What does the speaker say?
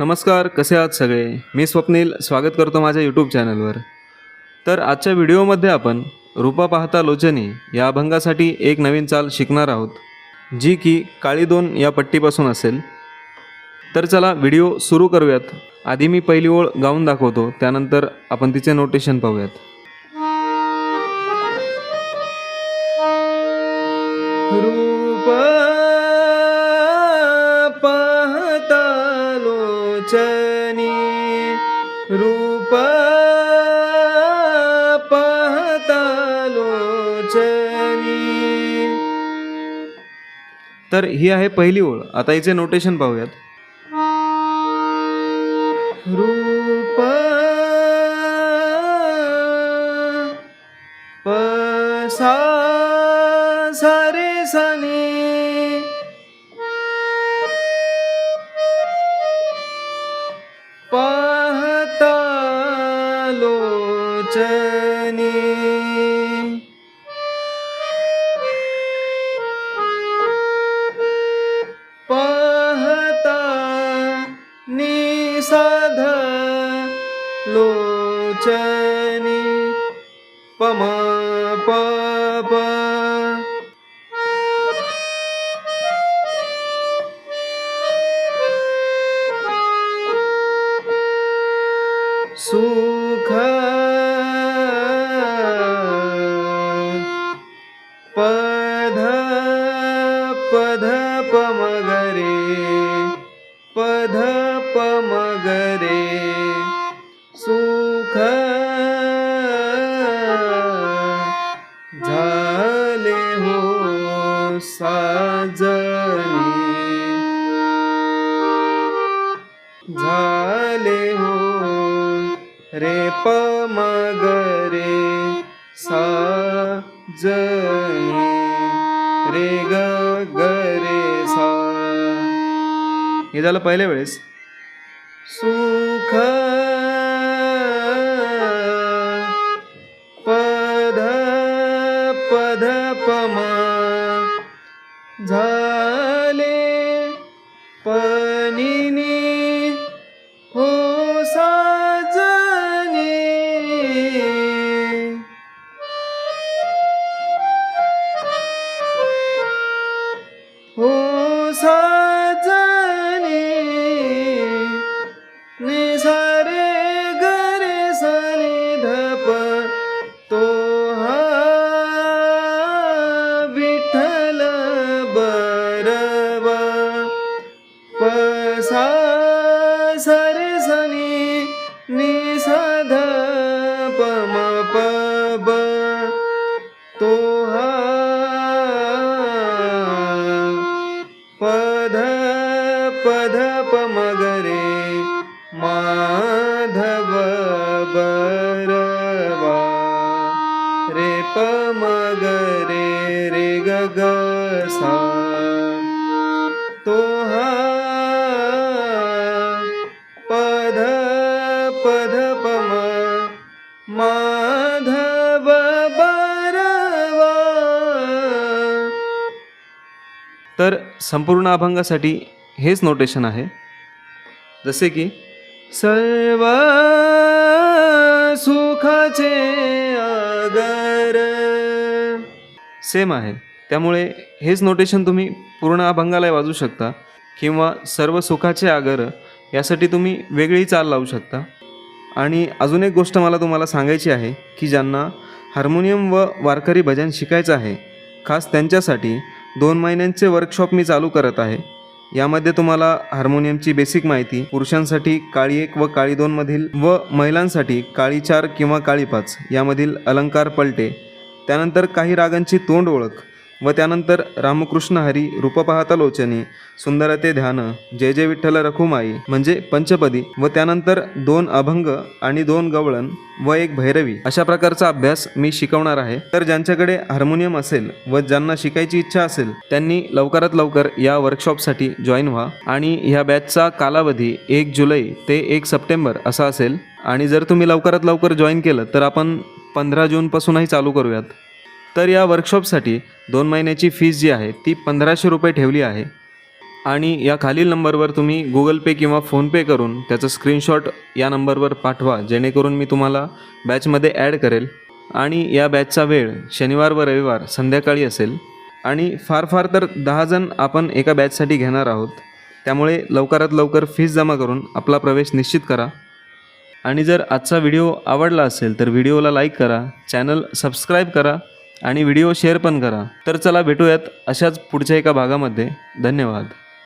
नमस्कार कसे आहात सगळे? मी स्वप्नील स्वागत करतो माझ्या यूट्यूब चॅनलवर तर आजच्या व्हिडिओमध्ये आपण रूपा पाहता लोचनी या अभंगासाठी एक नवीन चाल शिकणार आहोत जी की काळी दोन या पट्टीपासून असेल. तर चला व्हिडिओ सुरू करूयात. आधी मी पहिली ओळ गाऊन दाखवतो त्यानंतर आपण तिचे नोटेशन पाहूयात. वचनी रूप तर ही आहे पहिली ओळ. आता हिचे नोटेशन पाहूयात. लोचनी पाहता निसाध लोचनी पम पप पध रे सुख झाले हो साजनी. झाले हो रे पमगरे साजनी. रे ग हे झालं पहिल्या वेळेस. सुख पध पध पमा पध पमगरे माधव बरवा। रे पमगरे रे ग ग सा तो हा पध पध पम माधव बरवा। तर संपूर्ण अभंगासाठी हेच नोटेशन आहे. जसे की सर्व सुखाचे आगर सेम आहे. त्यामुळे हेच नोटेशन तुम्ही पूर्ण अभंगाला वाजू शकता. किंवा सर्व सुखाचे आगर यासाठी तुम्ही वेगळी चाल लावू शकता. आणि अजून एक गोष्ट मला तुम्हाला सांगायची आहे की ज्यांना हार्मोनियम व वारकरी भजन शिकायचं आहे खास त्यांच्यासाठी दोन महिन्यांचे वर्कशॉप मी चालू करत आहे. यामध्ये तुम्हाला हार्मोनियमची बेसिक माहिती पुरुषांसाठी काळी एक व काळी दोन मधील व महिलांसाठी काळी चार किंवा काळी पाच यामधील अलंकार पलटे त्यानंतर काही रागांची तोंड ओळख. व त्यानंतर रामकृष्ण हरी रूप पाहता लोचनी सुंदर ते ध्यान जय जय विठ्ठल रखुमाई म्हणजे पंचपदी व त्यानंतर दोन अभंग आणि दोन गवळण व एक भैरवी. अशा प्रकारचा अभ्यास मी शिकवणार आहे. तर ज्यांच्याकडे हार्मोनियम असेल व ज्यांना शिकायची इच्छा असेल त्यांनी लवकरात लवकर या वर्कशॉपसाठी जॉईन व्हा. आणि ह्या बॅचचा कालावधी एक जुलै ते एक सप्टेंबर असा असेल. आणि जर तुम्ही लवकरात लवकर जॉईन केलं तर आपण पंधरा जूनपासूनही चालू करूयात. तर या वर्कशॉपसाठी दोन महिन्याची फीस जी आहे ती पंधराशे रुपये ठेवली आहे. आणि या खालील नंबरवर तुम्ही गुगल पे किंवा फोनपे करून त्याचं स्क्रीनशॉट या नंबरवर पाठवा जेणेकरून मी तुम्हाला बॅचमध्ये ॲड करेल. आणि या बॅचचा वेळ शनिवार व रविवार संध्याकाळी असेल. आणि फार फार तर दहा जण आपण एका बॅचसाठी घेणार आहोत. त्यामुळे लवकरात लवकर फीस जमा करून आपला प्रवेश निश्चित करा. आणि जर आजचा व्हिडिओ आवडला असेल तर व्हिडिओला लाईक करा चॅनल सबस्क्राईब करा. आणि व्हिडिओ शेअर पण करा. तर चला भेटूयात अशाच पुढच्या एका भागामध्ये. धन्यवाद.